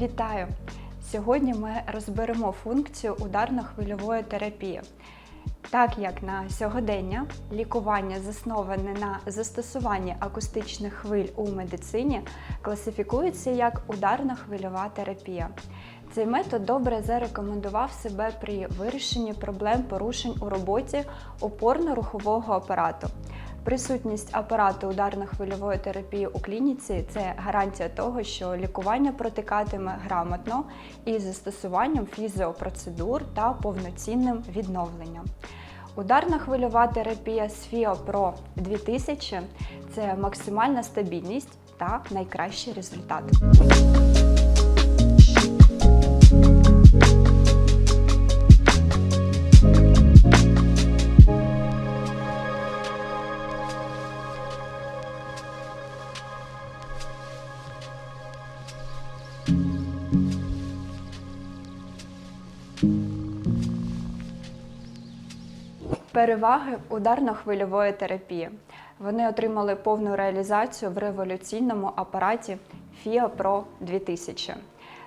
Вітаю! Сьогодні ми розберемо функцію ударно-хвильової терапії. Так як на сьогодення лікування засноване на застосуванні акустичних хвиль у медицині, класифікується як ударно-хвильова терапія. Цей метод добре зарекомендував себе при вирішенні проблем порушень у роботі опорно-рухового апарату. Присутність апарату ударно-хвильової терапії у клініці це гарантія того, що лікування протикатиме грамотно із застосуванням фізіопроцедур та повноцінним відновленням. Ударна хвильова терапія Sfio Pro 2000 це максимальна стабільність та найкращий результат. Переваги ударно-хвильової терапії. Вони отримали повну реалізацію в революційному апараті FIA Pro 2000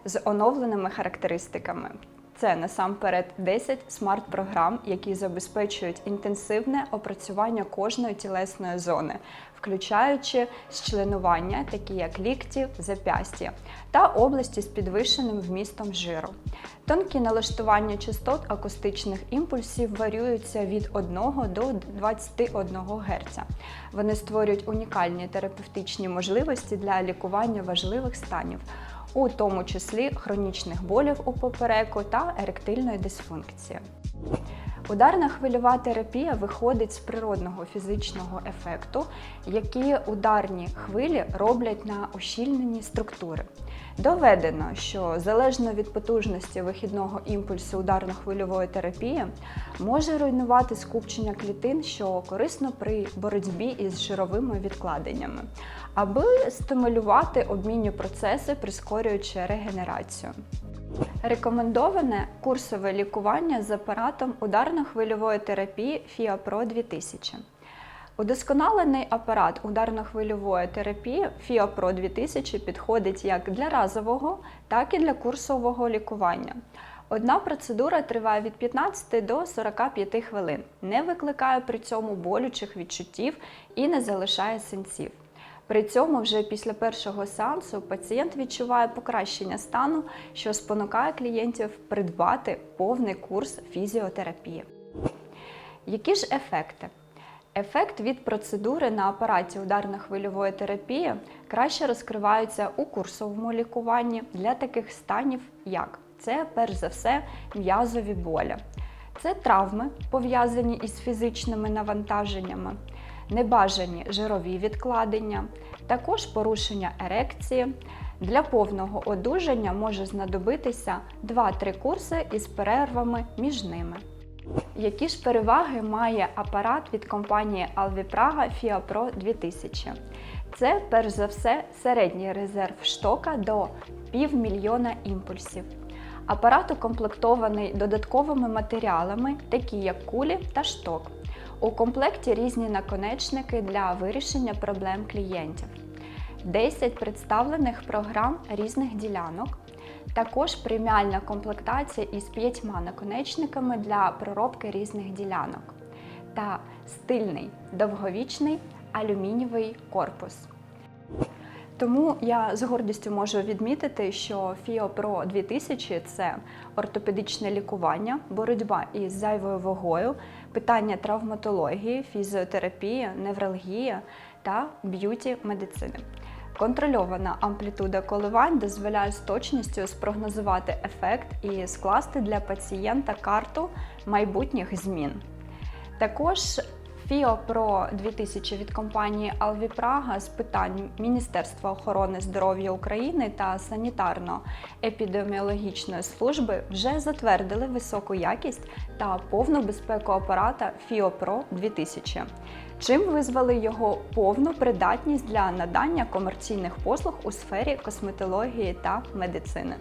з оновленими характеристиками. Це насамперед 10 смарт-програм, які забезпечують інтенсивне опрацювання кожної тілесної зони, включаючи зчленування, такі як лікті, запястя, та області з підвищеним вмістом жиру. Тонкі налаштування частот акустичних імпульсів варіюються від 1 до 21 Гц. Вони створюють унікальні терапевтичні можливості для лікування важливих станів, у тому числі хронічних болів у попереку та еректильної дисфункції. Ударна хвильова терапія виходить з природного фізичного ефекту, які ударні хвилі роблять на ущільнені структури. Доведено, що залежно від потужності вихідного імпульсу ударно-хвильової терапії може руйнувати скупчення клітин, що корисно при боротьбі із жировими відкладеннями, аби стимулювати обмінні процеси, прискорюючи регенерацію. Рекомендоване курсове лікування з апаратом ударно-хвильової терапії FIA Pro 2000. Удосконалений апарат ударно-хвильової терапії FIA Pro 2000 підходить як для разового, так і для курсового лікування. Одна процедура триває від 15 до 45 хвилин, не викликає при цьому болючих відчуттів і не залишає синців. При цьому вже після першого сеансу пацієнт відчуває покращення стану, що спонукає клієнтів придбати повний курс фізіотерапії. Які ж ефекти? Ефект від процедури на апараті ударно-хвильової терапії краще розкривається у курсовому лікуванні для таких станів, як це, перш за все, м'язові болі. Це травми, пов'язані із фізичними навантаженнями, небажані жирові відкладення, також порушення ерекції. Для повного одужання може знадобитися 2-3 курси із перервами між ними. Які ж переваги має апарат від компанії Alvipraga FIA Pro 2000? Це, перш за все, середній резерв штока до півмільйона імпульсів. Апарат укомплектований додатковими матеріалами, такі як кулі та шток. У комплекті різні наконечники для вирішення проблем клієнтів. 10 представлених програм різних ділянок. Також преміальна комплектація із п'ятьма наконечниками для проробки різних ділянок та стильний довговічний алюмінієвий корпус. Тому я з гордістю можу відмітити, що Pro 2000 це ортопедичне лікування, боротьба із зайвою вагою, питання травматології, фізіотерапії, невралгія та б'юті медицини. Контрольована амплітуда коливань дозволяє з точністю спрогнозувати ефект і скласти для пацієнта карту майбутніх змін. Також FIO Pro 2000 від компанії Alvipraga з питань Міністерства охорони здоров'я України та санітарно-епідеміологічної служби вже затвердили високу якість та повну безпеку апарата FIO Pro 2000 чим визвали його повну придатність для надання комерційних послуг у сфері косметології та медицини.